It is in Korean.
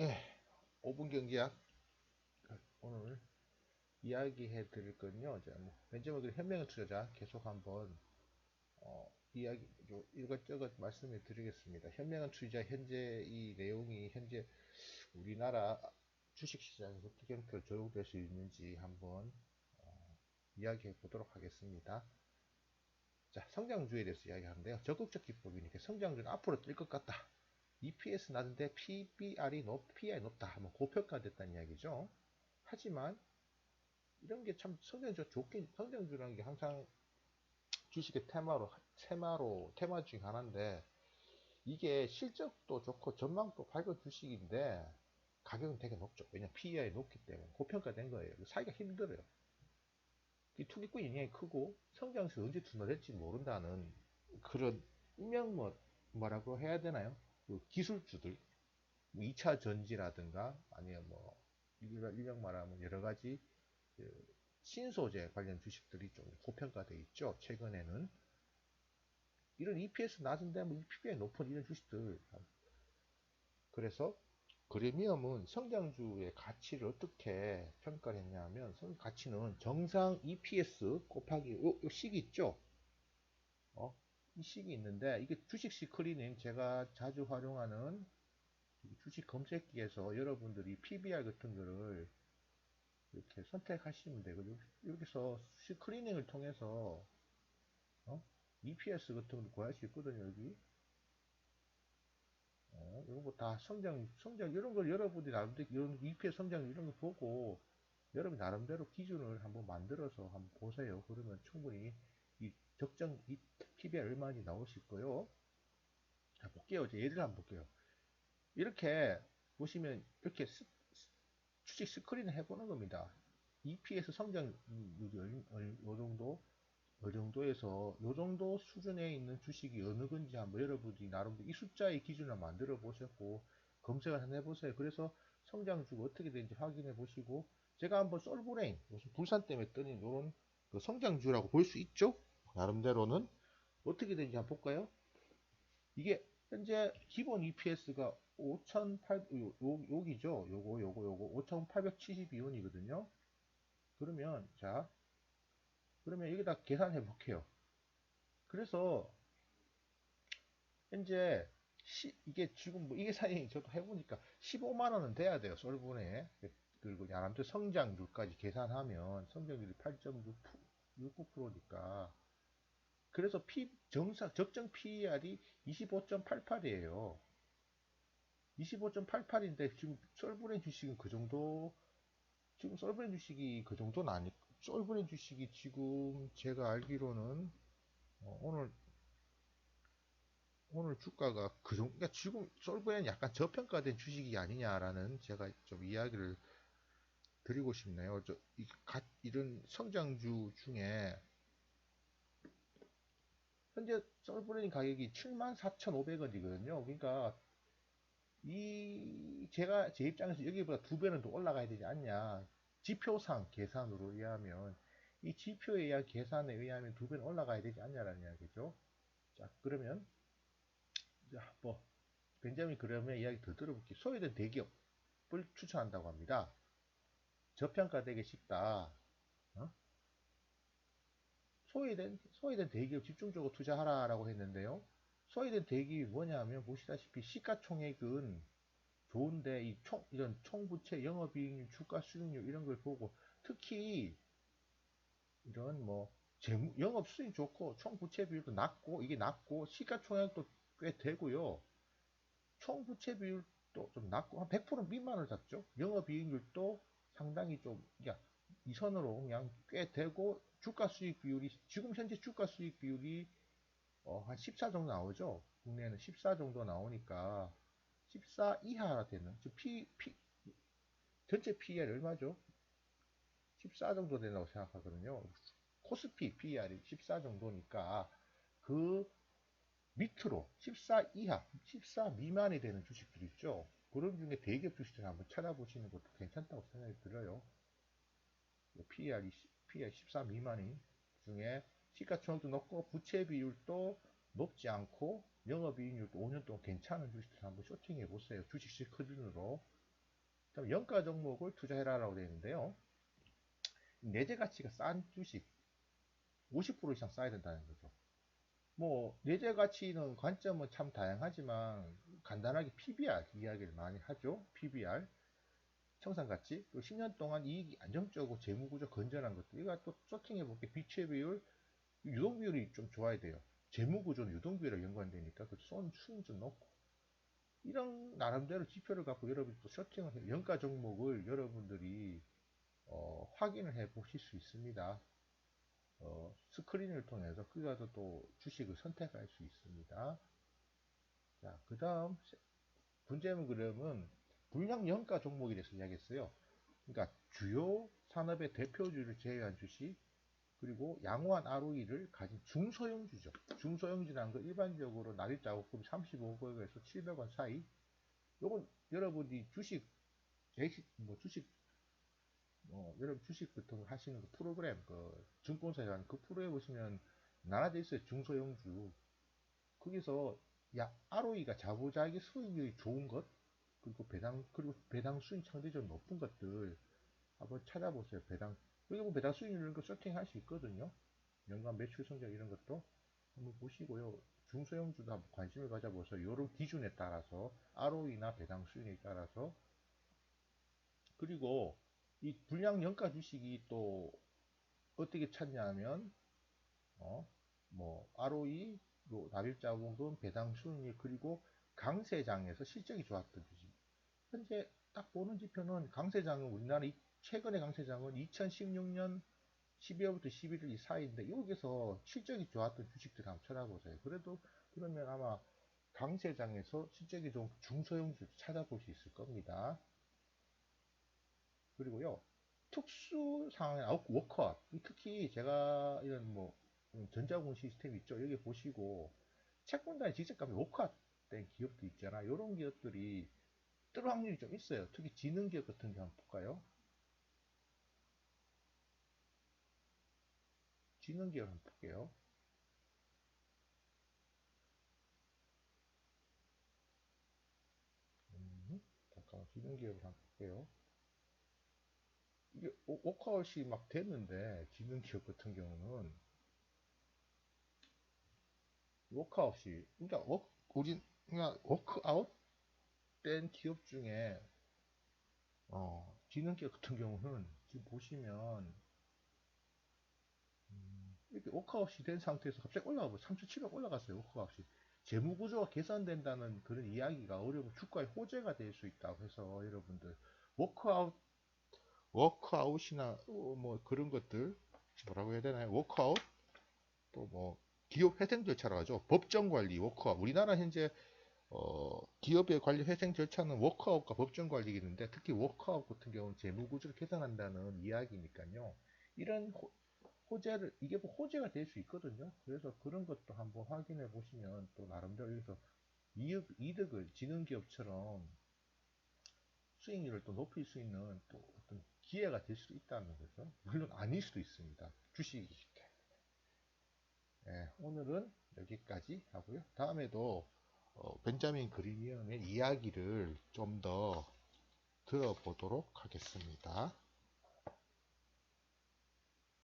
예, 5분 경기약 오늘 이야기해 드릴 건요. 이제 뭐 벤저먼 그 현명한 투자자 계속 한번 어, 이야기 요 이것저것 말씀해 드리겠습니다. 현명한 투자 현재 이 내용이 현재 우리나라 주식시장에서 어떻게 형태로 적용될 수 있는지 한번 어, 이야기해 보도록 하겠습니다. 자, 성장주에 대해서 이야기하는데요. 적극적 기법이니까 성장주는 앞으로 뛸것 같다. EPS 낮은데 PBR이 높, PI 높다 하면 고평가됐다는 이야기죠. 하지만 이런 게 참 성장주가 좋긴 성장주라는 게 항상 주식의 테마로 테마로 테마 중 하나인데 이게 실적도 좋고 전망도 밝은 주식인데 가격은 되게 높죠. 왜냐 PEI 높기 때문에 고평가된 거예요. 사기가 힘들어요. 이 투기꾼 영향이 크고 성장세 언제 투자될지 모른다는 그런 일명 뭐 뭐라고 해야 되나요? 그 기술주들, 2차 뭐 전지라든가 아니면 뭐 일명 말하면 여러 가지 그 신소재 관련 주식들이 좀 고평가되어 있죠. 최근에는 이런 EPS 낮은데 뭐 PBI 높은 이런 주식들 그래서 그레미엄은 성장주의 가치를 어떻게 평가를 했냐면 가치는 정상 EPS 곱하기 요, 요 식이 있죠. 어? 이 식이 있는데 이게 주식 시크리닝 제가 자주 활용하는 주식 검색기에서 여러분들이 PBR 같은 거를 이렇게 선택하시면 되거든요. 여기서 시크리닝을 통해서 어? EPS 같은 거 구할 수 있거든요. 여기 어, 이런 거 다 성장, 성장, 이런 걸 여러분들이 나름대로, 이런 EPS 성장 이런 거 보고, 여러분 나름대로 기준을 한번 만들어서 한번 보세요. 그러면 충분히 이 적정 이 PBR 얼마인지 나오실 거요. 자, 볼게요. 이제 예를 한번 볼게요. 이렇게 보시면 이렇게 스, 주식 스크린을 해보는 겁니다. EPS 성장률이 요 정도, 요 정도에서 요 정도 수준에 있는 주식이 어느 건지 한번 여러분이 나름대로 이 숫자의 기준을 만들어 보셨고 검색을 한번 해보세요. 그래서 성장주가 어떻게 되는지 확인해 보시고 제가 한번 솔브레인 무슨 불산 때문에 뜨는 이런 그 성장주라고 볼 수 있죠. 나름대로는 어떻게 되는지 한번 볼까요? 이게 현재 기본 EPS가 5,800 요, 요, 여기죠. 요거 요거 요거 5,872원이거든요. 그러면 자 그러면 여기다 계산해 볼게요. 그래서 현재 시, 이게 지금 뭐 이게 사이 저도 해보니까 15만 원은 돼야 돼요. 솔분에 그리고 야람대 성장률까지 계산하면 성장률이 8.69%니까 그래서 P, 정상, 적정 PER이 25.88이에요. 25.88인데 지금 썰브렌 주식은 그 정도 지금 썰브렌 주식이 그 정도는 아니 썰브렌 주식이 지금 제가 알기로는 어, 오늘 오늘 주가가 그 정도 그러니까 지금 썰브렌 약간 저평가된 주식이 아니냐라는 제가 좀 이야기를 드리고 싶네요. 저, 이, 가, 이런 성장주 중에 현재 썰브레인 가격이 74,500원이거든요. 그러니까 이 제가 제 입장에서 여기보다 두 배는 더 올라가야 되지 않냐. 지표상 계산으로 의하면 이 지표에 의한 계산에 의하면 두 배는 올라가야 되지 않냐라는 이야기죠. 자 그러면 자, 뭐 벤자민 그러면 이야기 더 들어볼게요. 소외된 대기업을 추천한다고 합니다. 저평가되기 쉽다. 소외된, 소외된 대기업 집중적으로 투자하라라고 했는데요. 소외된 대기업이 뭐냐면 보시다시피 시가총액은 좋은데 이 총, 이런 총부채, 영업이익률, 주가 수익률 이런 걸 보고 특히 이런 뭐 재무, 영업 수익 좋고 총부채 비율도 낮고 이게 낮고 시가총액도 꽤 되고요. 총부채 비율도 좀 낮고 한 100% 미만을 잡죠. 영업이익률도 상당히 좀 그러니까 이 선으로 그냥 꽤 되고 주가 수익 비율이 지금 현재 주가 수익 비율이 어, 한 14 정도 나오죠. 국내에는 14 정도 나오니까 14 이하 되는 즉 P, P 전체 PER 얼마죠? 14 정도 된다고 생각하거든요. 코스피 PER이 14 정도니까 그 밑으로 14 이하, 14 미만이 되는 주식들 있죠. 그런 중에 대기업 주식들 한번 찾아보시는 것도 괜찮다고 생각이 들어요. PER PE 14 미만인 중에 시가총액도 높고 부채 비율도 높지 않고 영업이익률도 5년 동안 괜찮은 주식들 한번 쇼팅해 보세요. 주식 시크진으로 그다음 연가 종목을 투자해라 라고 되어 있는데요. 내재 가치가 싼 주식 50% 이상 쌓아야 된다는 거죠. 뭐 내재 가치는 관점은 참 다양하지만 간단하게 PBR 이야기를 많이 하죠. PBR 청산 가치 또 10년 동안 이익이 안정적이고 재무 구조 건전한 것들 이거 또 쇼팅해 볼게 비추의 비율 유동 비율이 좀 좋아야 돼요. 재무 구조는 유동 비율에 연관되니까 그손 수는 좀 높고 이런 나름대로 지표를 갖고 여러분이 또 쇼팅을 해 연가 종목을 여러분들이 어, 확인을 해 보실 수 있습니다. 어, 스크린을 통해서 그가서 또 주식을 선택할 수 있습니다. 자, 그 다음 분재문 그림은 불량 연가 종목에 대해서 이야기했어요. 그러니까 주요 산업의 대표주를 제외한 주식 그리고 양호한 ROE를 가진 중소형주죠. 중소형주라는 건 일반적으로 날짜고금 35억에서 700원 사이. 요건 여러분이 주식 뭐 주식 어, 여러분 주식 같은 거 하시는 그 프로그램 그 증권사에 가는 그 프로에 보시면 나눠져 있어요. 중소형주. 거기서 야 ROE가 자부자기 수익률이 좋은 것 그리고 배당 그리고 배당 수익 상대적으로 높은 것들 한번 찾아보세요. 배당 보면 배당 수익률 이런 거 세팅할 수 있거든요. 연간 매출 성장 이런 것도 한번 보시고요. 중소형주도 한번 관심을 가져보세요. 이런 기준에 따라서 ROE나 배당 수익에 따라서 그리고 이 불량 연가 주식이 또 어떻게 찾냐면 어뭐 ROE 납입자본금 배당 수익률 그리고 강세장에서 실적이 좋았던 주식 현재 딱 보는 지표는 강세장은 우리나라 최근의 강세장은 2016년 12월부터 11월 사이인데 여기서 실적이 좋았던 주식들 한번 찾아보세요. 그래도 그러면 아마 강세장에서 실적이 좀 중소형 주 찾아볼 수 있을 겁니다. 그리고요 특수 상황에 워커 특히 제가 이런 뭐 전자공 시스템 있죠. 여기 보시고 채권단에 직접 가면 워커 된 기업도 있잖아. 이런 기업들이 뜰 확률이 좀 있어요. 특히 지능기업 같은 게 한번 볼까요? 지능기업 한번 볼게요. 음, 잠깐만 지능기업을 한번 볼게요. 이게 워크아웃이 막 됐는데 지능기업 같은 경우는 워크아웃이 그러니까 워크아웃 된 기업 중에 어, 지능기업 같은 경우는 지금 보시면 음, 이렇게 워크아웃이 된 상태에서 갑자기 올라가 고3,700 올라갔어요. 워크아웃이 재무구조가 개선된다는 그런 이야기가 어려운 주가의 호재가 될 수 있다고 해서 여러분들 워크아웃 워크아웃이나 어, 뭐 그런 것들 뭐라고 해야 되나요? 워크아웃 또 뭐 기업 회생 절차라고 하죠. 법정 관리 워크아웃 우리나라 현재 어, 기업의 관리 회생 절차는 워크아웃과 법정 관리가 있는데 특히 워크아웃 같은 경우는 재무구조를 개선한다는 이야기니까요. 이런 호, 호재를 이게 뭐 호재가 될 수 있거든요. 그래서 그런 것도 한번 확인해 보시면 또 나름대로 이득, 이득을 지능기업처럼 수익률을 또 높일 수 있는 또 어떤 기회가 될 수도 있다는 거죠. 물론 아닐 수도 있습니다. 주식이기 때문에. 네, 오늘은 여기까지 하고요. 다음에도 어, 벤자민 그리니언의 이야기를 좀 더 들어보도록 하겠습니다.